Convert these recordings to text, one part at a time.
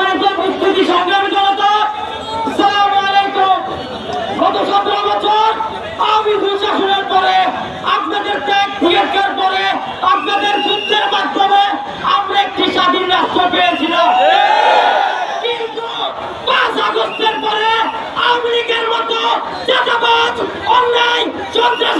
সম্মানিত সতেরো বছর আমি দুশাসনের পরে, আপনাদের ত্যাগ পরে, আপনাদের যুদ্ধের মাধ্যমে আমরা একটি স্বাধীন রাষ্ট্র কিন্তু পাঁচ আগস্টের পরে আওয়ামী মতো চাঁদাবাজ অন্যায়, সন্ত্রাস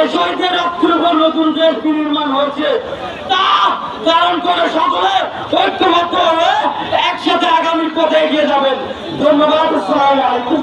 যে শহীদের রক্তের উপর নতুন দেশ বিনির্মাণ হয়েছে। তা কারণ করে সকলে ঐক্যবদ্ধ হয়ে একসাথে আগামীর পথে এগিয়ে যাবেন। ধন্যবাদ, আসসালামু আলাইকুম।